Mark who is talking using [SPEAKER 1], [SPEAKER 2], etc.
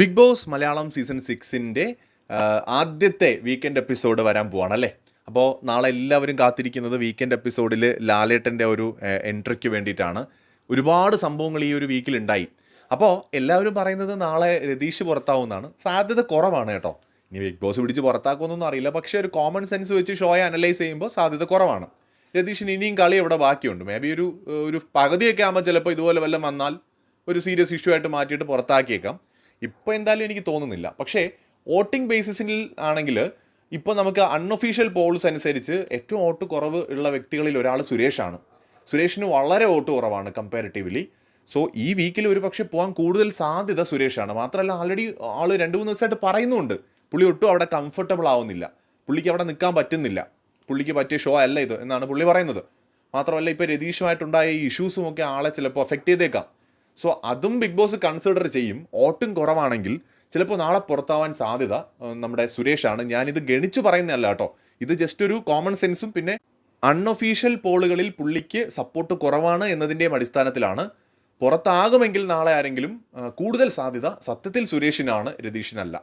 [SPEAKER 1] Big Boss Malayalam season സിക്സിന്റെ ആദ്യത്തെ weekend episode വരാൻ പോവാണ് അല്ലേ? അപ്പോൾ നാളെ എല്ലാവരും കാത്തിരിക്കുന്നത് വീക്കെൻഡ് എപ്പിസോഡിൽ ലാലേട്ടന്റെ ഒരു എൻട്രിക്ക് വേണ്ടിയിട്ടാണ്. ഒരുപാട് സംഭവങ്ങൾ ഈ ഒരു വീക്കിൽ ഉണ്ടായി. അപ്പോൾ എല്ലാവരും പറയുന്നത് നാളെ രതീഷ് പുറത്താവുമെന്നാണ് സാധ്യത കുറവാണ് കേട്ടോ. ഇനി ബിഗ് ബോസ് പിടിച്ച് പുറത്താക്കുമെന്നൊന്നും അറിയില്ല. പക്ഷേ ഒരു കോമൺ സെൻസ് വെച്ച് ഷോയെ അനലൈസ് ചെയ്യുമ്പോൾ സാധ്യത കുറവാണ്. രതീഷിന് ഇനിയും കളി ഇവിടെ ബാക്കിയുണ്ട്. മേ ബി ഒരു ഒരു പകുതിയൊക്കെ ആകുമ്പോൾ ചിലപ്പോൾ ഇതുപോലെ വല്ലതും വന്നാൽ ഒരു സീരിയസ് ഇഷ്യൂ ആയിട്ട് മാറ്റിയിട്ട് പുറത്താക്കിയേക്കാം. ഇപ്പോൾ എന്തായാലും എനിക്ക് തോന്നുന്നില്ല. പക്ഷേ വോട്ടിംഗ് ബേസിസിൽ ആണെങ്കിൽ ഇപ്പോൾ നമുക്ക് അൺഒഫീഷ്യൽ പോൾസ് അനുസരിച്ച് ഏറ്റവും വോട്ട് കുറവ് ഉള്ള വ്യക്തികളിൽ ഒരാൾ സുരേഷാണ്. സുരേഷിന് വളരെ വോട്ട് കുറവാണ് കമ്പാരിറ്റീവ്ലി സോ ഈ വീക്കിൽ ഒരു പക്ഷേ പോകാൻ കൂടുതൽ സാധ്യത സുരേഷാണ്. മാത്രമല്ല ആൾറെഡി ആൾ രണ്ട് മൂന്ന് ദിവസമായിട്ട് പറയുന്നുണ്ട്. പുള്ളി ഒട്ടും അവിടെ കംഫർട്ടബിൾ ആവുന്നില്ല. പുള്ളിക്ക് അവിടെ നിൽക്കാൻ പറ്റുന്നില്ല. പുള്ളിക്ക് പറ്റിയ ഷോ അല്ല ഇത് എന്നാണ് പുള്ളി പറയുന്നത്. മാത്രമല്ല ഇപ്പോൾ രതീഷുമായിട്ടുണ്ടായ ഈ ഇഷ്യൂസും ഒക്കെ ആളെ ചിലപ്പോൾ എഫക്റ്റ് ചെയ്തേക്കാം. സോ അതും ബിഗ് ബോസ് കൺസിഡർ ചെയ്യും. ഓട്ടും കുറവാണെങ്കിൽ ചിലപ്പോൾ നാളെ പുറത്താവാൻ സാധ്യത നമ്മുടെ സുരേഷാണ്. ഞാനിത് ഗണിച്ചു പറയുന്നതല്ല കേട്ടോ. ഇത് ജസ്റ്റ് ഒരു കോമൺ സെൻസും പിന്നെ അൺഒഫീഷ്യൽ പോളുകളിൽ പുള്ളിക്ക് സപ്പോർട്ട് കുറവാണ് എന്നതിന്റെയും അടിസ്ഥാനത്തിലാണ്. പുറത്താകുമെങ്കിൽ നാളെ ആരെങ്കിലും കൂടുതൽ സാധ്യത സത്യത്തിൽ സുരേഷിനാണ് രതീഷിനല്ല.